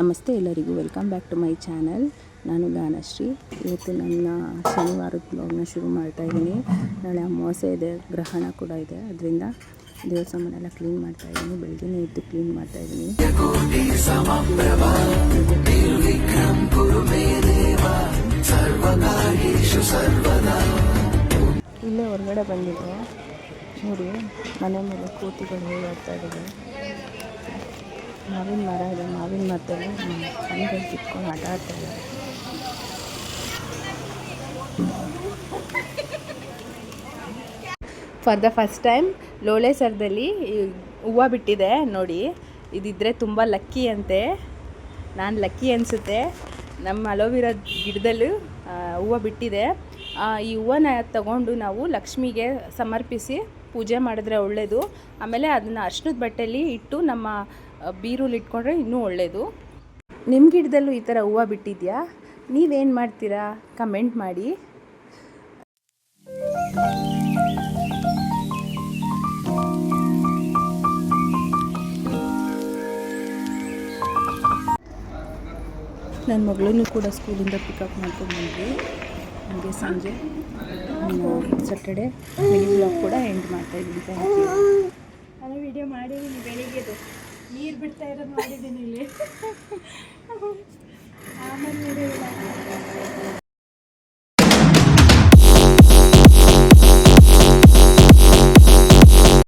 ನಮಸ್ತೆ ಎಲ್ಲರಿಗೂ. Welcome back to my channel ನಾನು ಗಾನಶ್ರೀ ಇವತ್ತು ನನ್ನ ಶನಿವಾರದ ಬ್ಲಾಗ್ನ ಶುರು ಮಾಡ್ತಾ ಇದ್ದೀನಿ. ನಾಳೆ ಅಮಾವಾಸ್ಯೆ ಇದೆ, ಗ್ರಹಣ ಕೂಡ ಇದೆ. ಅದರಿಂದ ದೇವಸ್ಥಾನ ಕ್ಲೀನ್ ಮಾಡ್ತಾ ಇದ್ದೀನಿ. ಬೆಳಗ್ಗೆ ಎದ್ದು ಕ್ಲೀನ್ ಮಾಡ್ತಾ ಇದ್ದೀನಿ. ಇಲ್ಲೇ ಹೊರಗಡೆ ಬಂದಿದೆ ನೋಡಿ, ಮನೆ ಮೇಲೆ ಕೂತಿಗಳು ಓಡಾಡ್ತಾ ಇದ್ದಾವೆ ಮಾವಿನ ಮರ ಇದೆ, ಮಾವಿನ ಮರದಲ್ಲಿ ಹಣ್ಣುಗಳು ಕಿತ್ಕೊಂಡು ಆಟ ಆಡ್ತಾ ಫಾರ್ ದ ಫಸ್ಟ್ ಟೈಮ್ ಲೋಳೆ ಸರ್ದಲ್ಲಿ ಹೂವು ಬಿಟ್ಟಿದೆ ನೋಡಿ. ಇದಿದ್ರೆ ತುಂಬ ಲಕ್ಕಿ ಅಂತೆ. ನಾನು ಲಕ್ಕಿ ಅನಿಸುತ್ತೆ. ನಮ್ಮ ಅಲೋವಿರಾ ಗಿಡದಲ್ಲೂ ಹೂವು ಬಿಟ್ಟಿದೆ. ಈ ಹೂವನ್ನ ತಗೊಂಡು ನಾವು ಲಕ್ಷ್ಮಿಗೆ ಸಮರ್ಪಿಸಿ ಪೂಜೆ ಮಾಡಿದ್ರೆ ಒಳ್ಳೆಯದು ಆಮೇಲೆ ಅದನ್ನು ಅರ್ಶಿನದ ಬಟ್ಟೆಯಲ್ಲಿ ಇಟ್ಟು ನಮ್ಮ ಬೀರುಲಿಟ್ಕೊಂಡ್ರೆ ಇನ್ನೂ ಒಳ್ಳೆಯದು ನಿಮ್ಮ ಗಿಡದಲ್ಲೂ ಈ ಥರ ಹೂವು ಬಿಟ್ಟಿದೆಯಾ? ನೀವೇನು ಮಾಡ್ತೀರಾ? ಕಮೆಂಟ್ ಮಾಡಿ. ನನ್ನ ಮಗಳನ್ನು ಕೂಡ ಸ್ಕೂಲಿಂದ ಪಿಕಪ್ ಮಾಡ್ಕೊಂಡು ಬಂದ್ವಿ. ಹಾಗೆ ಸಂಜೆ. ಸ್ಯಾಟರ್ಡೆ ಮಿನಿ ಬ್ಲಾಗ್ ಕೂಡ ಎಂಡ್ ಮಾಡ್ತಾ ಇದ್ದೀನಿ ಥ್ಯಾಂಕ್ ಯು ನಾನು ವಿಡಿಯೋ ಮಾಡಿದ್ದೀನಿ ಬೆಳಿಗ್ಗೆದು. ನೀರು ಬಿಡ್ತಾ ಇರೋದು ಮಾಡಿದ್ದೀನಿ ಇಲ್ಲಿ. ಆಮೇಲೆ